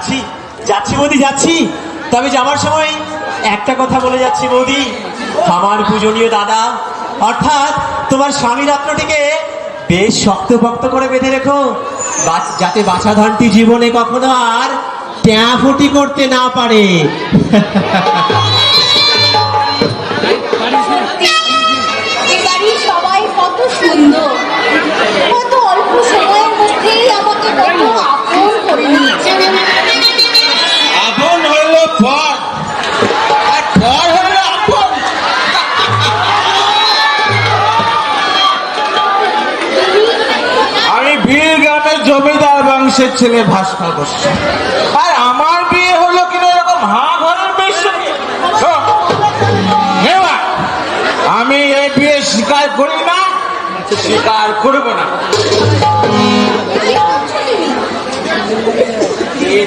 যাচ্ছি যাচ্ছি বৌদি, যাচ্ছি। তবে যাওয়ার সময় একটা কথা বলে যাচ্ছি বৌদি। আমার পূজনীয় দাদা, অর্থাৎ তোমার স্বামী রত্নটিকে বেশ শক্তপক্ত করে বেঁধে রেখো। যাতে বাছা ধনটি জীবনে কখনো আর ট্যাফুটি করতে না পারে। বংশের ছেলে ভাস্কর গোস্বামী আর আমার বিয়ে হলো কিনা এরকম হা ঘরের নেওয়া, আমি এই বিয়ে স্বীকার করি না স্বীকার করব না।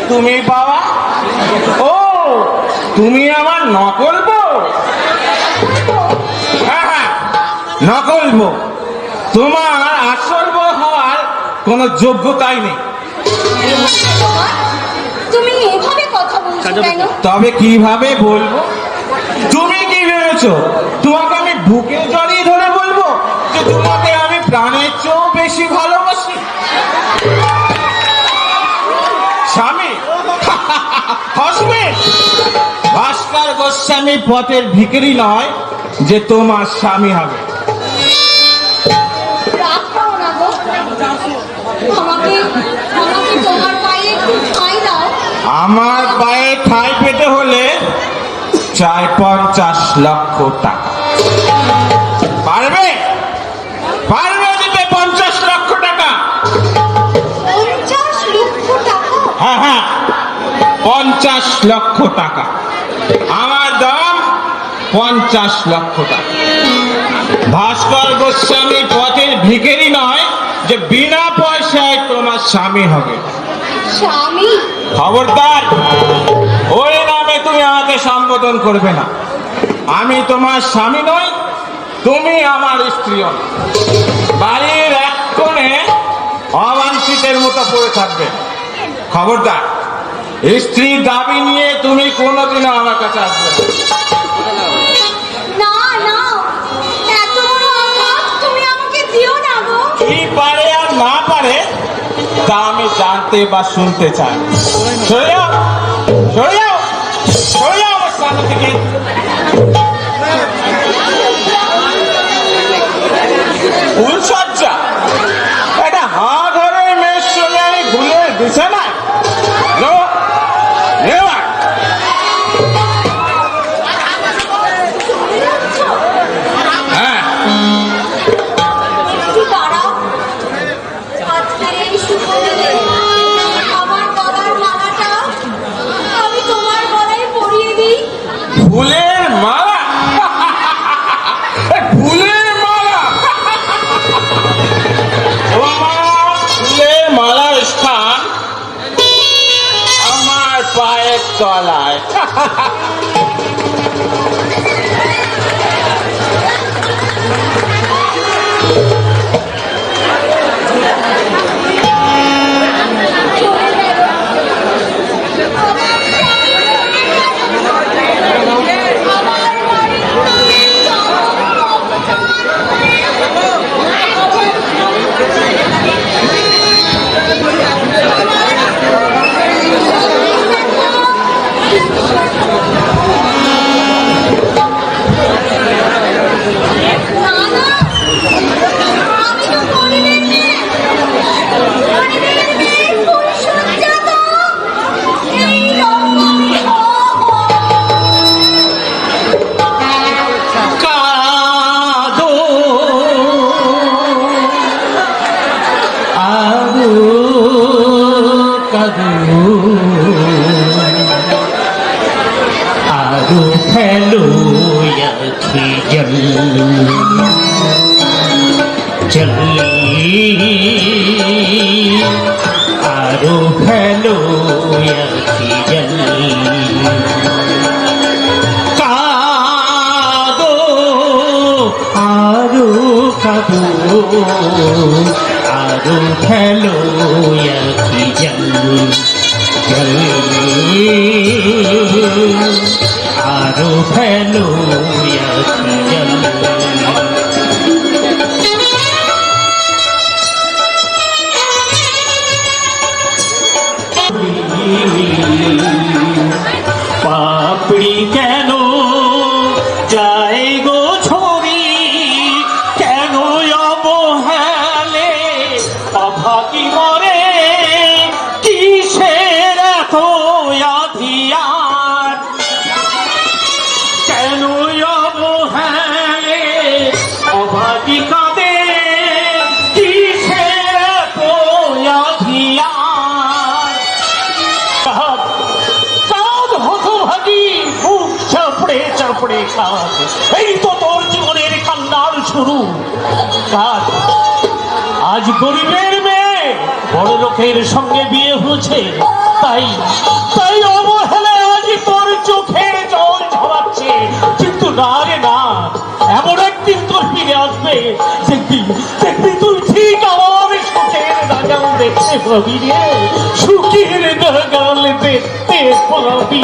তুমি বাবা? ও তুমি আমার নকল হ্যাঁ হ্যাঁ নকল তোমার আসল হওয়ার কোনো যোগ্যতাই নেই। তবে কীভাবে বলব? তুমি কি ভেবেছো? তোমাকে আমি বুকে জড়িয়ে ধরে বলব যে তোমাকে আমি প্রাণের চেয়েও বেশি ভালোবাসি? স্বামী ভাস্কর গোস্বামী পথের ভিখারি নয় যে তোমার স্বামী হবে। রাগ করো না গো আমাকে আমাকে তোমার পায়ে একটু ঠাঁই দাও আমার পায়ে ঠাঁই পেতে হলে চাই পঞ্চাশ লক্ষ টাকা। পারবে? পারবে দিতে পঞ্চাশ লক্ষ টাকা? হ্যাঁ হ্যাঁ। পঞ্চাশ লক্ষ টাকা। আমার দাম পঞ্চাশ লক্ষ টাকা। ভাস্কর গোস্বামী পথের ভিখারি নয় যে বিনা পয়সায় তোমার স্বামী হবে। স্বামী? খবরদার। আমাকে সম্বোধন করবে না। আমি তোমার স্বামী নই তুমি আমার স্ত্রী বাড়ির এক কোণে অবাঞ্ছিতের মতো পড়ে থাকবে। খবরদার স্ত্রীর দাবি নিয়ে তুমি কোনোদিনও আমার কাছে আসবে না। কি পারে আর না পারে তা আমি জানতে বা শুনতে চাই। সরে যাও সরে যাও। সরে যাও আমার ハハハ! আখি জল চলি আরও ফেলো আখি জল কাদো আরও কাদো আরও খেলো কি জল আরও আজ গরিবের মেয়ে বড় লোকের সঙ্গে বিয়ে হয়েছে। তাই তাই অবহেলায় আজ তোর চোখে জল ঝরাচ্ছে। কিন্তু না রে না, এমন একদিন তোর ফিরে আসবে। দেখবি দেখবি তুই ঠিক আমার সুখের নাগাল দেখতে পাবি।